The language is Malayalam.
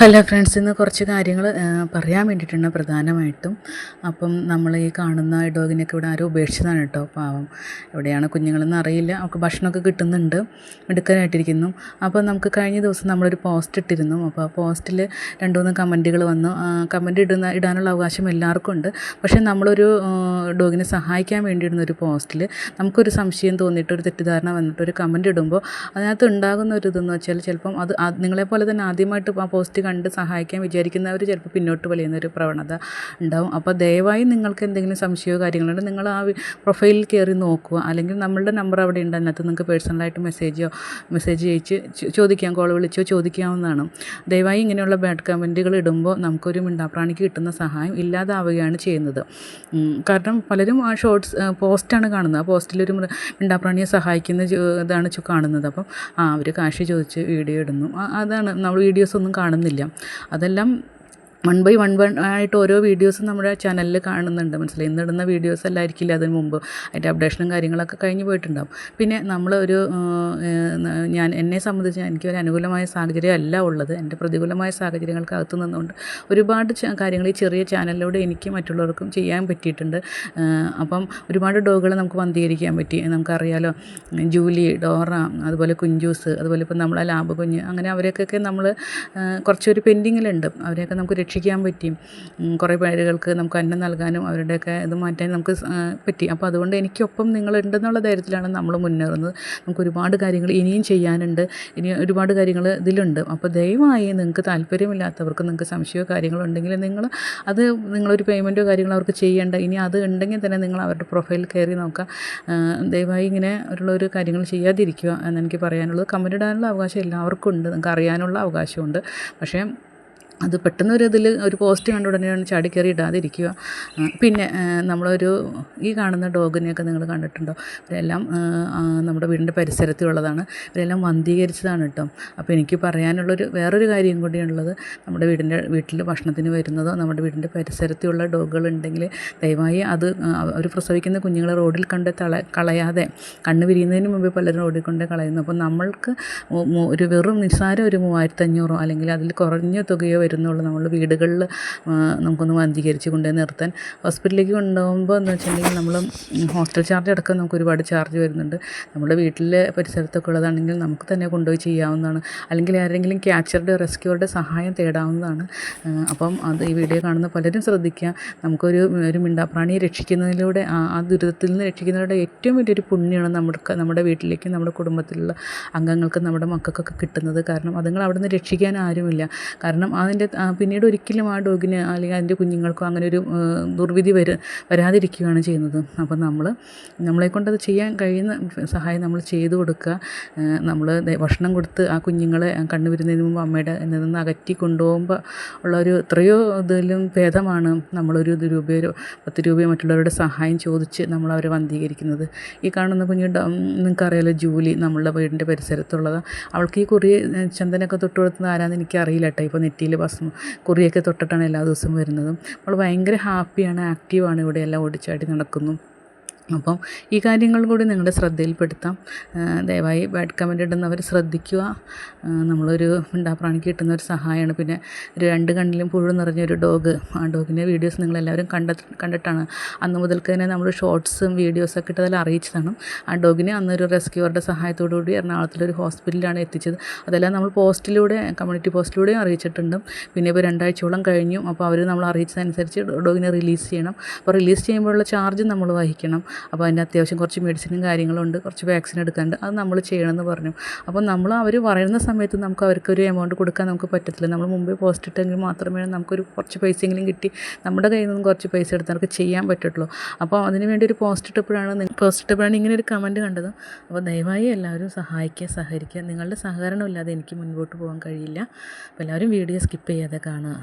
ഹലോ ഫ്രണ്ട്സ് ഇന്ന് കുറച്ച് കാര്യങ്ങൾ പറയാൻ വേണ്ടിയിട്ടാണ് പ്രധാനമായിട്ടും. അപ്പം നമ്മൾ ഈ കാണുന്ന ഡോഗിനൊക്കെ ഇവിടെ ആരും ഉപേക്ഷിച്ചതാണ് കേട്ടോ പാവം. എവിടെയാണ് കുഞ്ഞുങ്ങളെന്ന് അറിയില്ല. അവർക്ക് ഭക്ഷണമൊക്കെ കിട്ടുന്നുണ്ട്. എടുക്കാനായിട്ടിരിക്കുന്നു അപ്പോൾ നമുക്ക് കഴിഞ്ഞ ദിവസം നമ്മളൊരു പോസ്റ്റ് ഇട്ടിരുന്നു. അപ്പോൾ ആ പോസ്റ്റിൽ രണ്ട് മൂന്ന് കമന്റുകൾ വന്നു. കമന്റ് ഇടുന്ന ഇടാനുള്ള അവകാശം എല്ലാവർക്കും ഉണ്ട്. പക്ഷേ നമ്മളൊരു ഡോഗിനെ സഹായിക്കാൻ വേണ്ടി ഇടുന്ന ഒരു പോസ്റ്റിൽ നമുക്കൊരു സംശയം തോന്നിയിട്ട് ഒരു തെറ്റിദ്ധാരണ വന്നിട്ട് ഒരു കമന്റ് ഇടുമ്പോൾ അതിനകത്ത് ഉണ്ടാകുന്ന ഒരു ഇതെന്ന് വെച്ചാൽ ചിലപ്പം അത് നിങ്ങളെപ്പോലെ തന്നെ ആദ്യമായിട്ട് ആ പോസ്റ്റ് കണ്ട് സഹായിക്കാൻ വിചാരിക്കുന്നവർ ചിലപ്പോൾ പിന്നോട്ട് വലിയുന്ന ഒരു പ്രവണത ഉണ്ടാവും. അപ്പോൾ ദയവായി നിങ്ങൾക്ക് എന്തെങ്കിലും സംശയമോ കാര്യങ്ങളുണ്ട് നിങ്ങൾ ആ പ്രൊഫൈലിൽ കയറി നോക്കുക. അല്ലെങ്കിൽ നമ്മളുടെ നമ്പർ അവിടെ ഉണ്ട്. അതിനകത്ത് നിങ്ങൾക്ക് പേഴ്സണലായിട്ട് മെസ്സേജോ മെസ്സേജ് അയച്ച് ചോദിക്കാം കോൾ വിളിച്ചോ ചോദിക്കാവുന്നതാണ്. ദയവായി ഇങ്ങനെയുള്ള ബാഡ് കമന്റുകൾ ഇടുമ്പോൾ നമുക്കൊരു മിണ്ടാപ്രാണിക്ക് കിട്ടുന്ന സഹായം ഇല്ലാതാവുകയാണ് ചെയ്യുന്നത്. കാരണം പലരും ആ ഷോർട്സ് പോസ്റ്റാണ് കാണുന്നത്. ആ പോസ്റ്റിലൊരു മിണ്ടാപ്രാണിയെ സഹായിക്കുന്ന ഇതാണ് കാണുന്നത്. അപ്പം ആ അവർ കാശ് ചോദിച്ച് വീഡിയോ ഇടുന്നു. അതാണ്. നമ്മൾ വീഡിയോസ് ഒന്നും കാണുന്നില്ല. അതെല്ലാം വൺ ബൈ വൺ വൺ ആയിട്ട് ഓരോ വീഡിയോസും നമ്മുടെ ചാനലിൽ കാണുന്നുണ്ട് മനസ്സിലായി? ഇന്നിടുന്ന വീഡിയോസ് അല്ലായിരിക്കില്ല അതിന് മുമ്പ്? അതിന്റെ അപ്ഡേഷനും കാര്യങ്ങളൊക്കെ കഴിഞ്ഞ് പോയിട്ടുണ്ടാവും. പിന്നെ നമ്മൾ ഒരു ഞാൻ എന്നെ സംബന്ധിച്ച് എനിക്കൊരു അനുകൂലമായ സാഹചര്യം അല്ല ഉള്ളത്. എന്റെ പ്രതികൂലമായ സാഹചര്യങ്ങൾക്ക് അകത്ത് നിന്നുകൊണ്ട് ഒരുപാട് കാര്യങ്ങൾ ഈ ചെറിയ ചാനലിലൂടെ എനിക്ക് മറ്റുള്ളവർക്കും ചെയ്യാൻ പറ്റിയിട്ടുണ്ട്. അപ്പം ഒരുപാട് ഡോഗുകളെ നമുക്ക് വന്ധീകരിക്കാൻ പറ്റി. നമുക്കറിയാലോ ജൂലി ഡോറ അതുപോലെ കുഞ്ചൂസ് അതുപോലെ ഇപ്പം നമ്മളെ ലാബ് കുഞ്ഞ് അങ്ങനെ അവരൊക്കെ നമ്മൾ കുറച്ചൊരു പെൻഡിങ്ങിലുണ്ട്. അവരെയൊക്കെ നമുക്ക് രക്ഷിക്കാൻ പറ്റി കുറേ പേരുകൾക്ക് നമുക്ക് അന്നം നൽകാനും അവരുടെയൊക്കെ ഇത് മാറ്റാനും നമുക്ക് പറ്റി. അപ്പോൾ അതുകൊണ്ട് എനിക്കൊപ്പം നിങ്ങളുണ്ടെന്നുള്ള ധൈര്യത്തിലാണ് നമ്മൾ മുന്നേറുന്നത്. നമുക്ക് ഒരുപാട് കാര്യങ്ങൾ ഇനിയും ചെയ്യാനുണ്ട്. ഇനി ഒരുപാട് കാര്യങ്ങൾ ഇതിലുണ്ട്. അപ്പോൾ ദയവായി നിങ്ങൾക്ക് താല്പര്യമില്ലാത്തവർക്ക് നിങ്ങൾക്ക് സംശയമോ കാര്യങ്ങളോ ഉണ്ടെങ്കിൽ നിങ്ങൾ അത് നിങ്ങളൊരു പേയ്മെന്റോ കാര്യങ്ങളോ അവർക്ക് ചെയ്യേണ്ട. ഇനി അത് ഉണ്ടെങ്കിൽ തന്നെ നിങ്ങൾ അവരുടെ പ്രൊഫൈൽ കയറി നോക്കുക. ദയവായി ഇങ്ങനെ ഉള്ള ഒരു കാര്യങ്ങൾ ചെയ്യാതിരിക്കുക എന്നെനിക്ക് പറയാനുള്ളത്. കമന്റ് ഇടാനുള്ള അവകാശം എല്ലാവർക്കും ഉണ്ട്. നിങ്ങൾക്ക് അറിയാനുള്ള അവകാശമുണ്ട്. പക്ഷേ അത് പെട്ടെന്ന് ഒരു ഇതിൽ ഒരു പോസ്റ്റ് കണ്ട ഉടനെയാണ് ചാടി കയറി ഇടാതിരിക്കുക. പിന്നെ നമ്മളൊരു ഈ കാണുന്ന ഡോഗിനെയൊക്കെ നിങ്ങൾ കണ്ടിട്ടുണ്ടോ? ഇവരെല്ലാം നമ്മുടെ വീടിന്റെ പരിസരത്തുള്ളതാണ്. ഇവരെല്ലാം വന്ധീകരിച്ചതാണ് കേട്ടോ. അപ്പോൾ എനിക്ക് പറയാനുള്ളൊരു വേറൊരു കാര്യം കൂടിയുള്ളത് നമ്മുടെ വീടിന്റെ വീട്ടിൽ ഭക്ഷണത്തിന് വരുന്നതോ നമ്മുടെ വീടിന്റെ പരിസരത്തുള്ള ഡോഗുകൾ ഉണ്ടെങ്കിൽ ദയവായി അത് അവർ പ്രസവിക്കുന്ന കുഞ്ഞുങ്ങളെ റോഡിൽ കണ്ട് തള കളയാതെ കണ്ണ് വിരിയുന്നതിന് മുമ്പ് പലരും റോഡിൽ കൊണ്ട് കളയുന്നു. അപ്പോൾ നമ്മൾക്ക് ഒരു വെറും നിസ്സാരം ഒരു മൂവായിരത്തഞ്ഞൂറോ അല്ലെങ്കിൽ അതിൽ കുറഞ്ഞ തുകയോ വരുന്നുള്ളൂ. നമ്മൾ വീടുകളിൽ നമുക്കൊന്ന് വന്ധീകരിച്ച് കൊണ്ടുപോയി നിർത്താൻ. ഹോസ്പിറ്റലിലേക്ക് കൊണ്ടുപോകുമ്പോൾ എന്ന് വെച്ചിട്ടുണ്ടെങ്കിൽ നമ്മൾ ഹോസ്റ്റൽ ചാർജ് അടക്കം നമുക്ക് ഒരുപാട് ചാർജ് വരുന്നുണ്ട്. നമ്മുടെ വീട്ടിലെ പരിസരത്തൊക്കെ ഉള്ളതാണെങ്കിൽ നമുക്ക് തന്നെ കൊണ്ടുപോയി ചെയ്യാവുന്നതാണ്. അല്ലെങ്കിൽ ആരെങ്കിലും ക്യാച്ചറുടെ റെസ്ക്യൂറുടെ സഹായം തേടാവുന്നതാണ്. അപ്പം അത് ഈ വീഡിയോ കാണുന്ന പലരും ശ്രദ്ധിക്കുക. നമുക്കൊരു ഒരു മിണ്ടാപ്രാണിയെ രക്ഷിക്കുന്നതിലൂടെ ആ ദുരിതത്തിൽ നിന്ന് രക്ഷിക്കുന്നതിലൂടെ ഏറ്റവും വലിയൊരു പുണ്യമാണ് നമ്മുടെ നമ്മുടെ വീട്ടിലേക്ക് നമ്മുടെ കുടുംബത്തിലുള്ള അംഗങ്ങൾക്ക് നമ്മുടെ മക്കൾക്കൊക്കെ കിട്ടുന്നത്. കാരണം അതുങ്ങൾ അവിടെ നിന്ന് രക്ഷിക്കാൻ ആരുമില്ല. കാരണം അതിന്റെ ആ, പിന്നീട് ഒരിക്കലും ആ ഡോഗിന് അല്ലെങ്കിൽ അതിന്റെ കുഞ്ഞുങ്ങൾക്കോ അങ്ങനെ ഒരു ദുർവിധി വര വരാതിരിക്കുകയാണ് ചെയ്യുന്നത്. അപ്പം നമ്മൾ നമ്മളെ കൊണ്ട് ചെയ്യാൻ കഴിയുന്ന സഹായം നമ്മൾ ചെയ്തു കൊടുക്കുക. നമ്മൾ ഭക്ഷണം കൊടുത്ത് ആ കുഞ്ഞുങ്ങളെ കണ്ണു വരുന്നതിന് മുമ്പ് അമ്മയുടെ നിന്ന് അകറ്റി കൊണ്ടുപോകുമ്പോൾ ഉള്ള ഒരു എത്രയോ ഇതിലും ഭേദമാണ് നമ്മളൊരു രൂപയോ പത്ത് രൂപയോ മറ്റുള്ളവരുടെ സഹായം ചോദിച്ച് നമ്മൾ അവരെ വന്ധീകരിക്കുന്നത്. ഈ കാണുന്ന കുഞ്ഞു നിങ്ങൾക്കറിയാലോ ജൂലി നമ്മളുടെ വീടിന്റെ പരിസരത്തുള്ളത്. അവൾക്ക് ഈ കുറി ചന്ദനൊക്കെ തൊട്ട് കൊടുക്കുന്നത് ആരാന്ന് എനിക്കറിയില്ല കേട്ടോ. ഇപ്പോൾ നെറ്റിയിൽ ഭസ്മം കുറിയൊക്കെ തൊട്ടിട്ടാണ് എല്ലാ ദിവസവും വരുന്നതും. അവൾ ഭയങ്കര ഹാപ്പിയാണ് ആക്റ്റീവാണ് ഇവിടെ എല്ലാം ഓടിച്ചാടി നടക്കുന്നു. അപ്പം ഈ കാര്യങ്ങൾ കൂടി നിങ്ങളുടെ ശ്രദ്ധയിൽപ്പെടുത്താം. ദയവായി ബാഡ് കമന്റ് ഇടുന്നവർ ശ്രദ്ധിക്കുക. നമ്മളൊരു മിണ്ടാപ്രാണിക്ക് കിട്ടുന്ന ഒരു സഹായമാണ്. പിന്നെ രണ്ട് കണ്ണിലും പുഴു നിറഞ്ഞൊരു ഡോഗ്. ആ ഡോഗിന്റെ വീഡിയോസ് നിങ്ങളെല്ലാവരും കണ്ട കണ്ടിട്ടാണ്. അന്ന് മുതൽക്ക് തന്നെ നമ്മൾ ഷോർട്സും വീഡിയോസൊക്കെ ഇട്ട് അതിൽ അറിയിച്ചതാണ്. ആ ഡോഗിനെ അന്നൊരു റെസ്ക്യൂവറുടെ സഹായത്തോടു കൂടി എറണാകുളത്തിലൊരു ഹോസ്പിറ്റലിലാണ് എത്തിച്ചത്. അതെല്ലാം നമ്മൾ പോസ്റ്റിലൂടെ കമ്മ്യൂണിറ്റി പോസ്റ്റിലൂടെയും അറിയിച്ചിട്ടുണ്ട്. പിന്നെ ഇപ്പോൾ രണ്ടാഴ്ചയോളം കഴിഞ്ഞു. അപ്പോൾ അവർ നമ്മൾ അറിയിച്ചതനുസരിച്ച് ഡോഗിനെ റിലീസ് ചെയ്യണം. അപ്പോൾ റിലീസ് ചെയ്യുമ്പോഴുള്ള ചാർജ് നമ്മൾ വഹിക്കണം. അപ്പോൾ അതിന് അത്യാവശ്യം കുറച്ച് മെഡിസിനും കാര്യങ്ങളും ഉണ്ട് കുറച്ച് വാക്സിൻ എടുക്കാനുണ്ട്. അത് നമ്മൾ ചെയ്യണമെന്ന് പറഞ്ഞു. അപ്പോൾ നമ്മൾ അവർ പറയുന്ന സമയത്ത് നമുക്ക് അവർക്കൊരു എമൗണ്ട് കൊടുക്കാൻ നമുക്ക് പറ്റത്തില്ല. നമ്മൾ മുമ്പേ പോസ്റ്റ് ഇട്ടെങ്കിൽ മാത്രമേ നമുക്കൊരു കുറച്ച് പൈസയെങ്കിലും കിട്ടി. നമ്മുടെ കയ്യിൽ നിന്നും കുറച്ച് പൈസ എടുത്ത് നമുക്ക് ചെയ്യാൻ പറ്റുള്ളൂ അപ്പോൾ അതിന് വേണ്ടി ഒരു പോസ്റ്റ് ഇട്ടപ്പോഴാണ് പോസ്റ്റ് ഇട്ടപ്പോഴാണ് ഇങ്ങനെ ഒരു കമന്റ് കണ്ടത്. അപ്പോൾ ദയവായി എല്ലാവരും സഹായിക്കുക സഹകരിക്കുക. നിങ്ങളുടെ സഹകരണമില്ലാതെ എനിക്ക് മുൻപോട്ട് പോകാൻ കഴിയില്ല. അപ്പോൾ എല്ലാവരും വീഡിയോ സ്കിപ്പ് ചെയ്യാതെ കാണുക.